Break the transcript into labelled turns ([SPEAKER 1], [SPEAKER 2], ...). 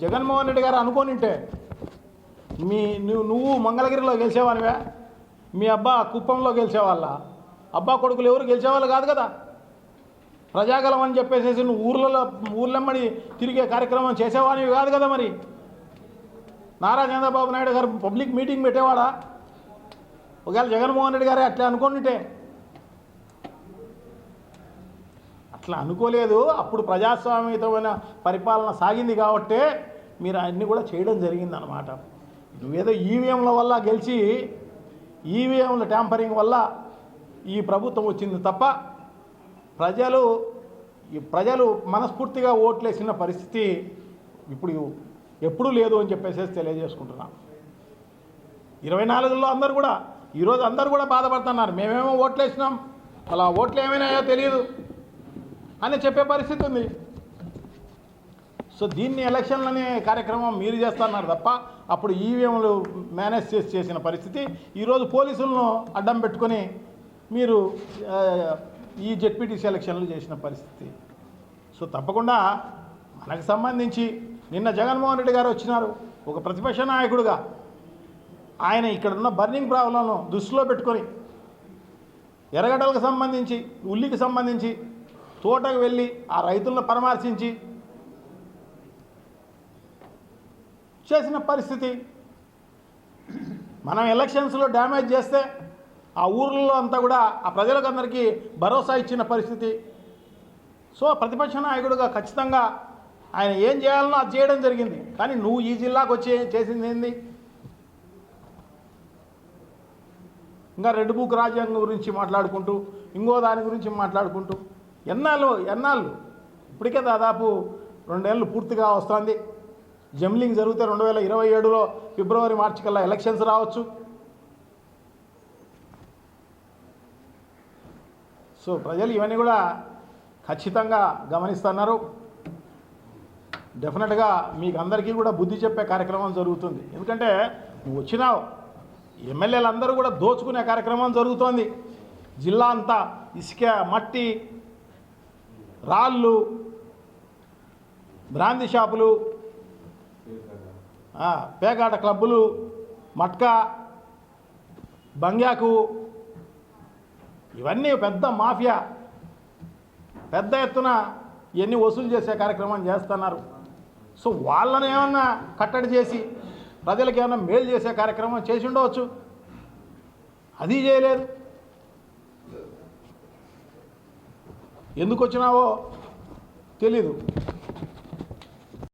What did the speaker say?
[SPEAKER 1] జగన్మోహన్ రెడ్డి గారు అనుకోనింటే మీ నువ్వు నువ్వు మంగళగిరిలో గెలిచేవానివే మీ అబ్బా కుప్పంలో గెలిచేవాళ్ళ. అబ్బా కొడుకులు ఎవరు గెలిచేవాళ్ళు కాదు కదా. ప్రజాగలం అని చెప్పేసి నువ్వు ఊర్లలో ఊర్లమ్మడి తిరిగే కార్యక్రమం చేసేవాడివి కాదు కదా మరి. నారా చంద్రబాబు నాయుడు గారు పబ్లిక్ మీటింగ్ పెట్టేవాడా? ఒకవేళ జగన్మోహన్ రెడ్డి గారే అట్లా అనుకోనిటే అట్లా అనుకోలేదు. అప్పుడు ప్రజాస్వామ్యతమైన పరిపాలన సాగింది కాబట్టే మీరు అన్నీ కూడా చేయడం జరిగిందనమాట నువ్వేదో ఈవీఎంల వల్ల గెలిచి ఈవీఎంల ట్యాంపరింగ్ వల్ల ఈ ప్రభుత్వం వచ్చింది తప్ప ప్రజలు ఈ ప్రజలు మనస్ఫూర్తిగా ఓట్లేసిన పరిస్థితి ఇప్పుడు ఎప్పుడూ లేదు అని చెప్పేసి తెలియజేసుకుంటున్నాం. ఇరవై నాలుగులో అందరు కూడా ఈరోజు అందరు కూడా బాధపడుతున్నారు. మేమేమో ఓట్లేసినాం. అలా ఓట్లు ఏమైనాయో తెలియదు అని చెప్పే పరిస్థితి ఉంది. సో దీన్ని ఎలక్షన్లు అనే కార్యక్రమం మీరు చేస్తున్నారు తప్ప అప్పుడు ఈవీఎంలు మేనేజ్ చేసి చేసిన పరిస్థితి. ఈరోజు పోలీసులను అడ్డం పెట్టుకొని మీరు ఈ జెడ్పీటీసీ ఎలక్షన్లు చేసిన పరిస్థితి. సో తప్పకుండా మనకు సంబంధించి నిన్న జగన్మోహన్ రెడ్డి గారు వచ్చినారు. ఒక ప్రతిపక్ష నాయకుడుగా ఆయన ఇక్కడ ఉన్న బర్నింగ్ ప్రాబ్లంను దృష్టిలో పెట్టుకొని ఎర్రగడ్డలకు సంబంధించి ఉల్లికి సంబంధించి తోటకు వెళ్ళి ఆ రైతులను పరామర్శించి చేసిన పరిస్థితి. మనం ఎలక్షన్స్లో డ్యామేజ్ చేస్తే ఆ ఊర్లలో అంతా కూడా ఆ ప్రజలకందరికీ భరోసా ఇచ్చిన పరిస్థితి. సో ప్రతిపక్ష నాయకుడిగా ఖచ్చితంగా ఆయన ఏం చేయాలనో అది చేయడం జరిగింది. కానీ నువ్వు ఈ జిల్లాకు వచ్చి చేసింది ఏంది? ఇంకా రెడ్ బుక్ రాజ్యాంగం గురించి మాట్లాడుకుంటూ ఇంకో దాని గురించి మాట్లాడుకుంటూ ఎన్నాళ్ళు ఎన్నాళ్ళు? ఇప్పటికే దాదాపు రెండేళ్ళు పూర్తిగా వస్తుంది. జమ్లింగ్ జరిగితే రెండు వేల ఇరవై ఏడులో ఫిబ్రవరి మార్చి కల్లా ఎలక్షన్స్ రావచ్చు. సో ప్రజలు ఇవన్నీ కూడా ఖచ్చితంగా గమనిస్తున్నారు. డెఫినెట్గా మీకు అందరికీ కూడా బుద్ధి చెప్పే కార్యక్రమం జరుగుతుంది. ఎందుకంటే నువ్వు వచ్చినావు ఎమ్మెల్యేలు అందరూ కూడా దోచుకునే కార్యక్రమం జరుగుతోంది. జిల్లా అంతా ఇసుక మట్టి రాళ్ళు బ్రాంది షాపులు పేకాట క్లబ్బులు మట్కా బంగ్యాకు ఇవన్నీ పెద్ద మాఫియా. పెద్ద ఎత్తున ఇవన్నీ వసూలు చేసే కార్యక్రమం చేస్తున్నారు. సో వాళ్ళని ఏమన్నా కట్టడి చేసి ప్రజలకు ఏమన్నా మేలు చేసే కార్యక్రమం చేసి ఉండవచ్చు. అది చేయలేదు. ఎందుకు వచ్చినావో తెలీదు.